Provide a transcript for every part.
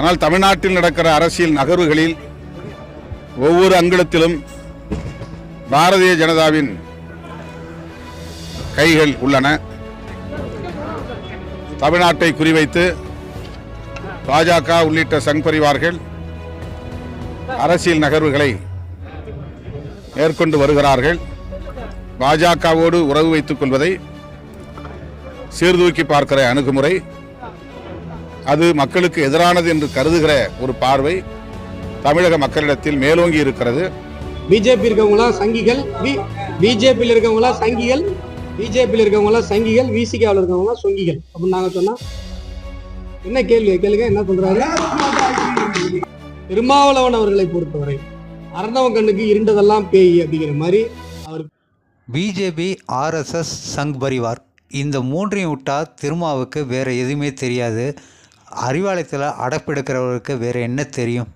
ஆனால் தமிழ்நாட்டில் நடக்கிற அரசியல் நகர்வுகளில் ஒவ்வொரு அங்குலத்திலும் பாரதிய ஜனதாவின் கைகள் உள்ளன. தமிழ்நாட்டை குறிவைத்து பாஜக உள்ளிட்ட சங் பரிவார்கள் அரசியல் நகர்வுகளை மேற்கொண்டு வருகிறார்கள். பாஜகவோடு உறவு வைத்துக் கொள்வதை சீர்தூக்கி பார்க்கிற அணுகுமுறை அது மக்களுக்கு எதிரானது என்று கருதுகிற ஒரு பார்வை தமிழக மக்களிடத்தில் மேலோங்கி இருக்கிறது. பிஜேபி இருக்கவங்களாம் சங்கிகள்? பிஜேபியில் இருக்கவங்களாம் சங்கிகள்? பிஜேபியில் இருக்கவங்களாம் சங்கிகள்? விசிகாவில் இருக்கவங்களாம் சொங்கிகள்? அப்படின்னு நாங்க சொன்னா என்ன கேள்வி? கேளுங்க என்ன சொல்றாரு? திருமாவளவன் அவர்களை பொறுத்தவரை அறந்தவன் கண்ணுக்கு இருண்டதெல்லாம் பேய் அப்படிங்கிற மாதிரி அவர் பிஜேபி ஆர்எஸ்எஸ் சங் பரிவார். இந்த மூன்றையும் விட்டால் திருமாவுக்கு வேறு எதுவுமே தெரியாது. அறிவாலயத்தில் அடப்பெடுக்கிறவருக்கு வேறு என்ன தெரியும்?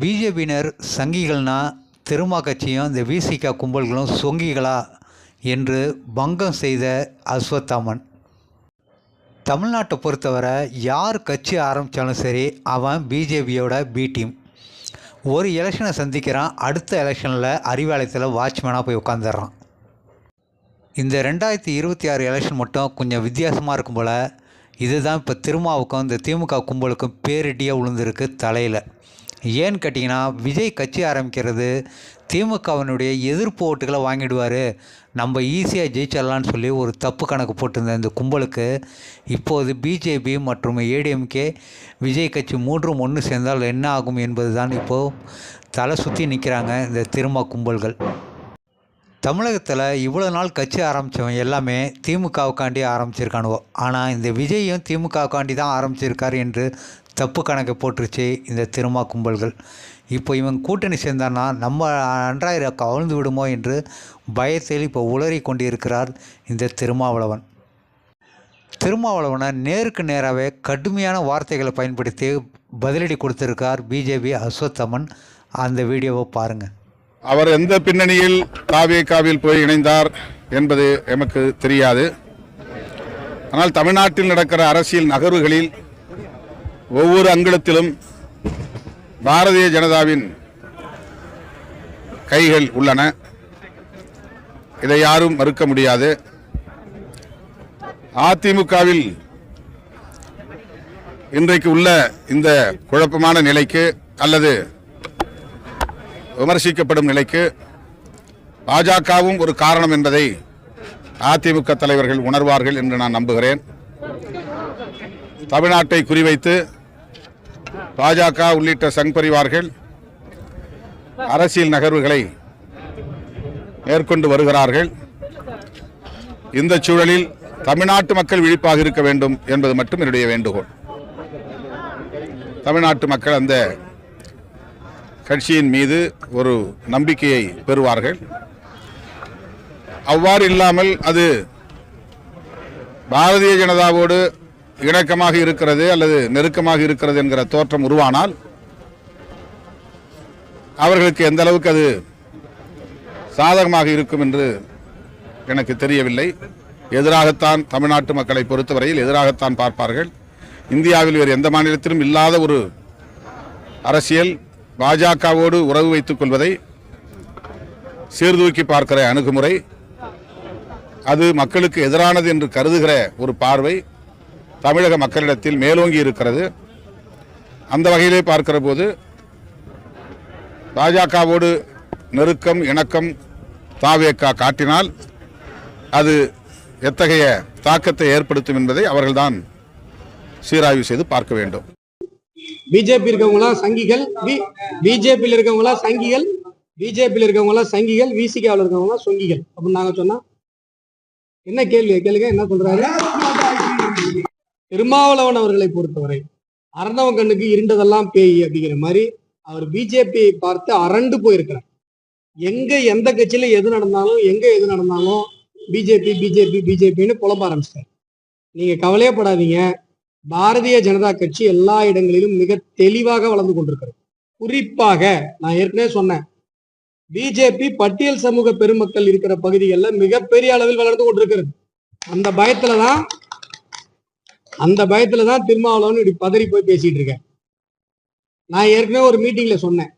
பிஜேபியினர் சங்கிகள்னா திருமா கட்சியும் இந்த விசிகா கும்பல்களும் சொங்கிகளா? என்று பங்கம் செய்த அஸ்வத்தாமன். தமிழ்நாட்டை பொறுத்தவரை யார் கட்சி ஆரம்பித்தாலும் சரி அவன் பிஜேபியோட பி டீம் ஒரு எலெக்ஷனை சந்திக்கிறான் அடுத்த எலெக்ஷனில் அறிவாலயத்தில் வாட்ச்மேனாக போய் உட்காந்துடுறான் இந்த ரெண்டாயிரத்தி இருபத்தி ஆறு எலெக்ஷன் மட்டும் கொஞ்சம் வித்தியாசமாக இருக்கும் போல் இதுதான் இப்போ திருமாவுக்கும் இந்த திமுக கும்பலுக்கும் பேரிட்டியாக விழுந்திருக்கு தலையில். ஏன்னு கேட்டிங்கன்னா விஜய் கட்சி ஆரம்பிக்கிறது திமுகவினுடைய எதிர்ப்பு ஓட்டுகளை வாங்கிடுவார். நம்ம ஈஸியாக ஜெயிச்சிடலான்னு சொல்லி ஒரு தப்பு கணக்கு போட்டிருந்த இந்த கும்பலுக்கு இப்போது பிஜேபி மற்றும் ஏடிஎம்கே விஜய் கட்சி மூன்றும் ஒன்று சேர்ந்தால் என்ன ஆகும் என்பது தான் இப்போது தலை சுற்றி நிற்கிறாங்க இந்த திருமா கும்பல்கள். தமிழகத்தில் இவ்வளோ நாள் கட்சி ஆரம்பித்தவன் எல்லாமே திமுகவுக்காண்டி ஆரம்பிச்சிருக்கானுவோ. ஆனால் இந்த விஜயும் திமுகவுக்காண்டி தான் ஆரம்பிச்சிருக்காரு என்று தப்பு கணக்கை போட்டுருச்சு இந்த திருமா கும்பல்கள். இப்போ இவன் கூட்டணி சேர்ந்தான்னா நம்ம அன்றாயிரம் கவிழ்ந்து விடுமோ என்று பயத்தில் இப்போ உளறி கொண்டிருக்கிறார் இந்த திருமாவளவன். திருமாவளவனை நேருக்கு நேராகவே கடுமையான வார்த்தைகளை பயன்படுத்தி பதிலடி கொடுத்திருக்கார் பிஜேபி அஸ்வத்தமன் அந்த வீடியோவை பாருங்கள் அவர் எந்த பின்னணியில் தாவேகாவில் போய் இணைந்தார் என்பது எமக்கு தெரியாது. ஆனால் தமிழ்நாட்டில் நடக்கிற அரசியல் நகர்வுகளில் ஒவ்வொரு அங்குலத்திலும் பாரதிய ஜனதாவின் கைகள் உள்ளன. இதை யாரும் மறுக்க முடியாது. அதிமுகவில் இன்றைக்கு உள்ள இந்த குழப்பமான நிலைக்கு அல்லது விமர்சிக்கப்படும் நிலைக்கு பாஜகவும் ஒரு காரணம் என்பதை அதிமுக தலைவர்கள் உணர்வார்கள் என்று நான் நம்புகிறேன். தமிழ்நாட்டை குறிவைத்து பாஜக உள்ளிட்ட சங் பரிவார்கள் அரசியல் நகர்வுகளை மேற்கொண்டு வருகிறார்கள். இந்த சூழலில் தமிழ்நாட்டு மக்கள் விழிப்பாக இருக்க வேண்டும் என்பது மட்டும் என்னுடைய வேண்டுகோள். தமிழ்நாட்டு மக்கள் அந்த கட்சியின் மீது ஒரு நம்பிக்கையை பெறுவார்கள். அவ்வாறு இல்லாமல் அது பாரதிய ஜனதாவோடு இணக்கமாக இருக்கிறது அல்லது நெருக்கமாக இருக்கிறது என்கிற தோற்றம் உருவானால் அவர்களுக்கு எந்த அளவுக்கு அது சாதகமாக இருக்கும் என்று எனக்கு தெரியவில்லை. எதிராகத்தான் தமிழ்நாட்டு மக்களை பொறுத்தவரையில் எதிராகத்தான் பார்ப்பார்கள். இந்தியாவில் வேறு எந்த மாநிலத்திலும் இல்லாத ஒரு அரசியல் பாஜகவோடு உறவு வைத்துக் கொள்வதை சீர்தூக்கி பார்க்கிற அணுகுமுறை அது மக்களுக்கு எதிரானது என்று கருதுகிற ஒரு பார்வை தமிழக மக்களிடத்தில் மேலோங்கி இருக்கிறது. அந்த வகையிலே பார்க்கிற போது பாஜகவோடு நெருக்கம் இணக்கம் தாவேக்கா காட்டினால் அது எத்தகைய தாக்கத்தை ஏற்படுத்தும் என்பதை அவர்கள்தான் சீராய்வு செய்து பார்க்க வேண்டும். பிஜேபி இருக்கவங்களாம் சங்கிகள் பிஜேபியில் இருக்கவங்களாம் சங்கிகள் பிஜேபியில் இருக்கவங்களாம் சங்கிகள் விசிகாவில் இருக்கவங்களாம் சொங்கிகள். அப்படின்னு நாங்க சொன்னா என்ன கேள்வி? கேளுங்க என்ன சொல்றாரு? திருமாவளவன் அவர்களை பொறுத்தவரை அறந்தவன் கண்ணுக்கு இருண்டதெல்லாம் பேய் அப்படிங்கிற மாதிரி அவர் பிஜேபி பார்த்து அரண்டு போயிருக்கிறார். எங்க எந்த கட்சியில எது நடந்தாலும் எங்க எது நடந்தாலும் பிஜேபி பிஜேபி பிஜேபின்னு புலம்ப ஆரம்பிச்சிட்டார். நீங்க கவலையே படாதீங்க. பாரதிய ஜனதா கட்சி எல்லா இடங்களிலும் மிக தெளிவாக வளர்ந்து கொண்டிருக்கிறது. குறிப்பாக நான் ஏற்கனவே சொன்னேன். பிஜேபி பட்டியல் சமூக பெருமக்கள் இருக்கிற பகுதிகளில் மிகப்பெரிய அளவில் வளர்ந்து கொண்டிருக்கிறது. அந்த பயத்துல தான் அந்த பயத்துல தான் திருமாவளவன் இப்படி பதறி போய் பேசிட்டு இருக்கேன் நான் ஏற்கனவே ஒரு மீட்டிங்ல சொன்னேன்.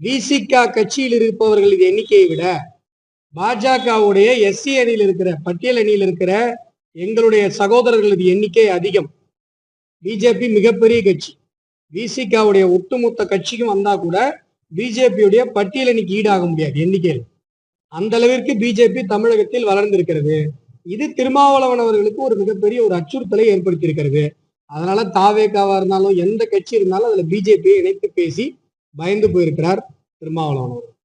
விசிகா கட்சியில் இருப்பவர்களின் எண்ணிக்கையை விட பாஜகவுடைய எஸ்சி அணியில் இருக்கிற பட்டியல் அணியில் இருக்கிற எங்களுடைய சகோதரர்களது எண்ணிக்கை அதிகம். பிஜேபி மிகப்பெரிய கட்சி. விசிகாவுடைய ஒட்டுமொத்த கட்சிக்கும் வந்தா கூட பிஜேபியுடைய பட்டியல் ஈடாக முடியாது எண்ணிக்கையில். அந்த அளவிற்கு பிஜேபி தமிழகத்தில் வளர்ந்திருக்கிறது. இது திருமாவளவன் அவர்களுக்கு ஒரு மிகப்பெரிய ஒரு அச்சுறுத்தலை ஏற்படுத்தியிருக்கிறது. அதனால தாவேக்காவா இருந்தாலும் எந்த கட்சி இருந்தாலும் அதுல பிஜேபியை இணைத்து பேசி பயந்து போயிருக்கிறார் திருமாவளவன் அவர்கள்.